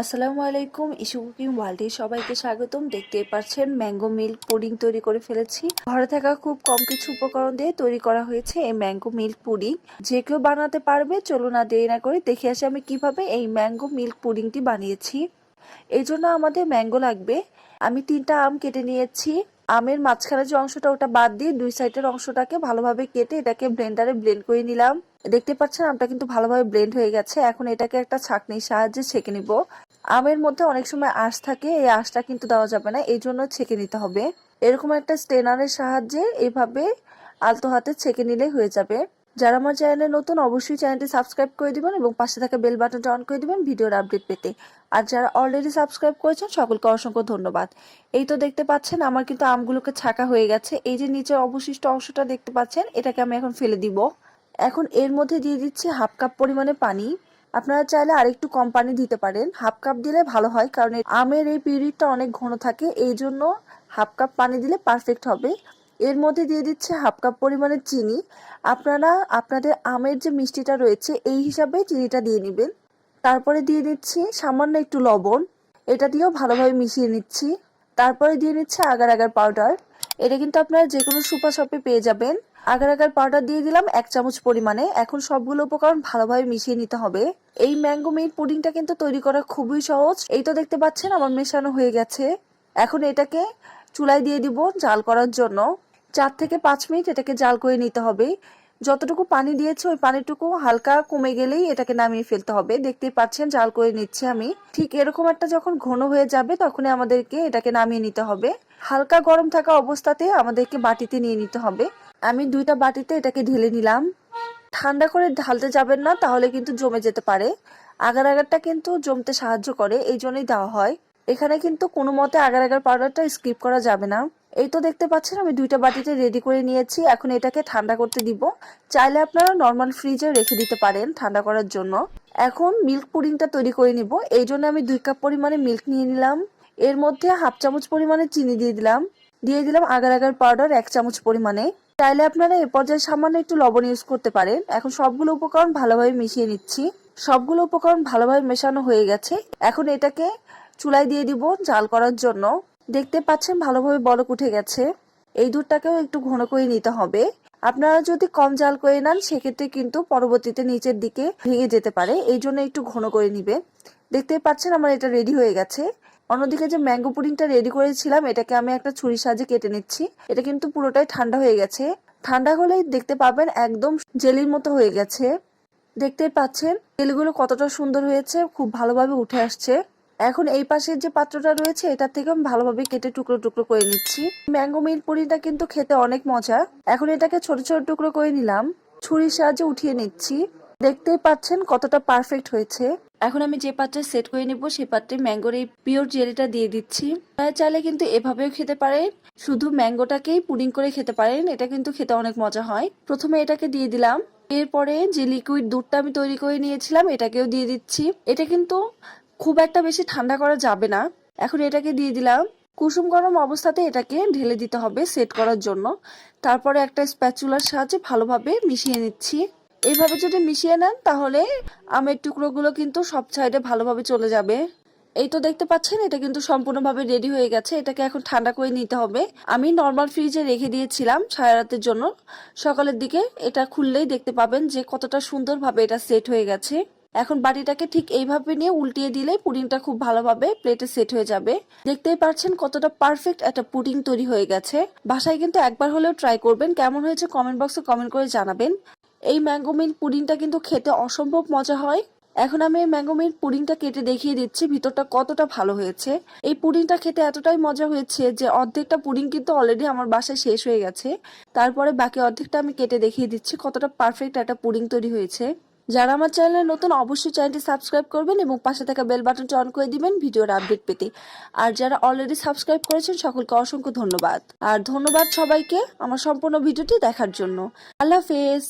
আসসালামু আলাইকুম issue cooking ওয়ার্ল্ডে সবাইকে স্বাগতম। দেখতেই পাচ্ছেন, ম্যাঙ্গো মিল্ক পুডিং তৈরি করে ফেলেছি। ঘরে থাকা খুব কম কিছু উপকরণ দিয়ে তৈরি করা হয়েছে এই ম্যাঙ্গো মিল্ক পুডিং। যে কেউ বানাতে পারবে, চলুন না দেরি না করে দেখে আসি আমি কীভাবে এই ম্যাঙ্গো মিল্ক পুডিংটি বানিয়েছি। এই জন্য আমাদের ম্যাঙ্গো লাগবে। আমি তিনটা আম কেটে নিয়েছি। আমের মাঝখানে যে অংশটা, ওটা বাদ দিয়ে দুই সাইডের অংশটাকে ভালোভাবে কেটে এটাকে ব্লেন্ডারে ব্লেন্ড করে নিলাম। দেখতে পাচ্ছেন, আমটা কিন্তু ভালোভাবে ব্লেন্ড হয়ে গেছে। এখন এটাকে একটা ছাঁকনির সাহায্যে ছেঁকে নিব। আমের মধ্যে অনেক সময় আঁশ থাকে, এই আঁশটা কিন্তু দেওয়া যাবে না, এই জন্য ছেঁকে নিতে হবে। এরকম একটা স্টেনারের সাহায্যে এভাবে আলতো হাতে ছেঁকে নিলে হয়ে যাবে। যারা আমার চ্যানেলে নতুন, অবশ্যই চ্যানেলটি সাবস্ক্রাইব করে দিবেন এবং পাশে থাকা বেল বাটনটা অন করে দিবেন ভিডিওর আপডেট পেতে। আর যারা অলরেডি সাবস্ক্রাইব করেছেন, সকলকে অসংখ্য ধন্যবাদ। এই তো দেখতে পাচ্ছেন, আমার কিন্তু আমগুলোকে ছাকা হয়ে গেছে। এই যে নিচের অবশিষ্ট অংশটা দেখতে পাচ্ছেন, এটাকে আমি এখন ফেলে দিব। এখন এর মধ্যে দিয়ে দিচ্ছি হাফ কাপ পরিমাণে পানি। আপনারা চাইলে আরেকটু কম পানি দিতে পারেন। হাফ কাপ দিলে ভালো হয়, কারণ আমের এই পিরিয়ডটা অনেক ঘন থাকে, এই জন্য হাফ কাপ পানি দিলে পারফেক্ট হবে। এর মধ্যে দিয়ে দিচ্ছে হাফ কাপ পরিমাণে চিনি। আপনারা আপনাদের আমের যে মিষ্টিটা রয়েছে, এই হিসাবে চিনিটা দিয়ে নেবেন। তারপরে দিয়ে দিচ্ছি সামান্য একটু লবণ। এটা দিয়েও ভালোভাবে মিশিয়ে নিচ্ছি। তারপরে দিয়ে নিচ্ছে আগার আগার পাউডার এটা কিন্তু আপনারা যে কোনো সুপার শপে পেয়ে যাবেন। আগার আগার পাউডার দিয়ে দিলাম এক চামচ পরিমাণে। এখন সবগুলো উপকরণ ভালোভাবে মিশিয়ে নিতে হবে। এই ম্যাঙ্গো মিট পুডিংটা কিন্তু তৈরি করা খুবই সহজ। এই তো দেখতে পাচ্ছেন আমার মেশানো হয়ে গেছে। এখন এটাকে চুলায় দিয়ে দিব জাল করার জন্য। চার থেকে পাঁচ মিনিট এটাকে জাল করে নিতে হবে। যতটুকু পানি দিয়েছে, ওই পানিটুকু হালকা কমে গেলেই এটাকে নামিয়ে ফেলতে হবে। দেখতেই পাচ্ছেন, জাল করে নিচ্ছি আমি। ঠিক এরকম একটা যখন ঘন হয়ে যাবে, তখনই আমাদেরকে এটাকে নামিয়ে নিতে হবে। হালকা গরম থাকা অবস্থাতে আমাদেরকে বাটিতে নিয়ে নিতে হবে। আমি দুইটা বাটিতে এটাকে ঢেলে নিলাম। ঠান্ডা করে ঢালতে যাবেন না, তাহলে কিন্তু জমে যেতে পারে। আগার আগারটা কিন্তু জমতে সাহায্য করে, এই জন্যই দেওয়া হয়। এখানে কিন্তু কোনো মতে আগার আগার পাউডারটা স্কিপ করা যাবে না। এই তো দেখতে পাচ্ছেন, আমি দুইটা বাটিতে রেডি করে নিয়েছি। এখন এটাকে ঠান্ডা করতে দিব। চাইলে আপনারা নর্মাল ফ্রিজে রেখে দিতে পারেন ঠান্ডা করার জন্য। এখন মিল্ক পুডিংটা তৈরি করে নিব। এই জন্য আমি দুই কাপ পরিমাণে মিল্ক নিয়ে নিলাম। এর মধ্যে হাফ চামচ পরিমাণে চিনি দিয়ে দিলাম। দিয়ে দিলাম আগার আগার পাউডার এক চামচ পরিমাণে। চাইলে আপনারা এ পর্যায়ে সামান্য একটু লবণ ইউজ করতে পারেন। এখন সবগুলো উপকরণ ভালোভাবে মিশিয়ে নিচ্ছি। সবগুলো উপকরণ ভালোভাবে মেশানো হয়ে গেছে। এখন এটাকে চুলায় দিয়ে দিব জাল করার জন্য। দেখতে পাচ্ছেন ভালোভাবে বলক উঠে গেছে। এই দুধটাকেও একটু ঘন করে নিতে হবে। আপনারা যদি কম জাল করে নেন, সেক্ষেত্রে কিন্তু পরবর্তীতে নিচের দিকে ভেঙে যেতে পারে। এই জন্য একটু ঘন করে নিবে। দেখতে পাচ্ছেন আমার এটা রেডি হয়ে গেছে। অন্যদিকে যে ম্যাঙ্গো পুডিংটা রেডি করেছিলাম, এটাকে আমি একটা ছুরির সাহায্যে কেটে নিচ্ছি। এটা কিন্তু পুরোটাই ঠান্ডা হয়ে গেছে। ঠান্ডা হলেই দেখতে পাবেন একদম জেলির মতো হয়ে গেছে। দেখতে পাচ্ছেন, তেলগুলো কতটা সুন্দর হয়েছে, খুব ভালোভাবে উঠে আসছে। এখন এই পাশের যে পাত্রটা রয়েছে এটা থেকে আমি ভালোভাবে কেটে টুকরো টুকরো করে নিচ্ছি। ম্যাঙ্গো মিল পুরিটা কিন্তু খেতে অনেক মজা। এখন এটাকে ছোট ছোট টুকরো করে নিলাম। ছুরির সাহায্যে উঠিয়ে নিচ্ছি। দেখতেই পাচ্ছেন কতটা পারফেক্ট হয়েছে। এখন আমি যে পাত্রে সেট করে নিব সেই পাত্রে ম্যাঙ্গোর এই পিওর জেলিটা দিয়ে দিচ্ছি। চাইলে কিন্তু এভাবেও খেতে পারেন। শুধু ম্যাঙ্গোটাকেই পুডিং করে খেতে পারেন, এটা কিন্তু খেতে অনেক মজা হয়। প্রথমে এটাকে দিয়ে দিলাম। এরপরে যে লিকুইড দুধটা আমি তৈরি করে নিয়েছিলাম, এটাকেও দিয়ে দিচ্ছি। এটা কিন্তু খুব একটা বেশি ঠান্ডা করা যাবে না। এখন এটাকে দিয়ে দিলাম। কুসুম গরম অবস্থাতে এটাকে ঢেলে দিতে হবে সেট করার জন্য। তারপরে একটা স্প্যাচুলার সাহায্যে ভালোভাবে মিশিয়ে নিচ্ছি। এইভাবে যদি মিশিয়ে নেন তাহলে আমের টুকরোগুলো কিন্তু সব সাইডে ভালোভাবে চলে যাবে। এই তো দেখতে পাচ্ছেন, এটা কিন্তু সম্পূর্ণভাবে রেডি হয়ে গেছে। এটাকে এখন ঠান্ডা করে নিতে হবে। আমি নর্মাল ফ্রিজে রেখে দিয়েছিলাম সারা রাতের জন্য। সকালের দিকে এটা খুললেই দেখতে পাবেন যে কতটা সুন্দরভাবে এটা সেট হয়ে গেছে। এখন বাটিটাকে ঠিক এইভাবে নিয়ে উল্টিয়ে দিলে পুডিংটা খুব ভালোভাবে প্লেটে সেট হয়ে যাবে। দেখতেই পাচ্ছেন কতটা পারফেক্ট একটা পুডিং তৈরি হয়ে গেছে। বাসায় কিন্তু একবার হলেও ট্রাই করবেন। কেমন হয়েছে কমেন্ট বক্সে কমেন্ট করে জানাবেন। এই ম্যাঙ্গো মিল্ক পুডিংটা কিন্তু খেতে অসম্ভব মজা হয়। এখন আমি এই ম্যাঙ্গো মিল্ক পুডিংটা কেটে দেখিয়ে দিচ্ছি, ভিতরটা কতটা ভালো হয়েছে। এই পুডিংটা খেতে এতটাই মজা হয়েছে যে অর্ধেকটা পুডিং কিন্তু অলরেডি আমার বাসায় শেষ হয়ে গেছে। তারপরে বাকি অর্ধেকটা আমি কেটে দেখিয়ে দিচ্ছি কতটা পারফেক্ট একটা পুডিং তৈরি হয়েছে। যারা আমার চ্যানেলে নতুন, অবশ্যই চ্যানেলটি সাবস্ক্রাইব করবেন এবং পাশে থাকা বেল বাটনটি অন করে দিবেন ভিডিওর আপডেট পেতে। আর যারা অলরেডি সাবস্ক্রাইব করেছেন, সকলকে অসংখ্য ধন্যবাদ। আর ধন্যবাদ সবাইকে আমার সম্পূর্ণ ভিডিওটি দেখার জন্য। আল্লাহ হাফেজ।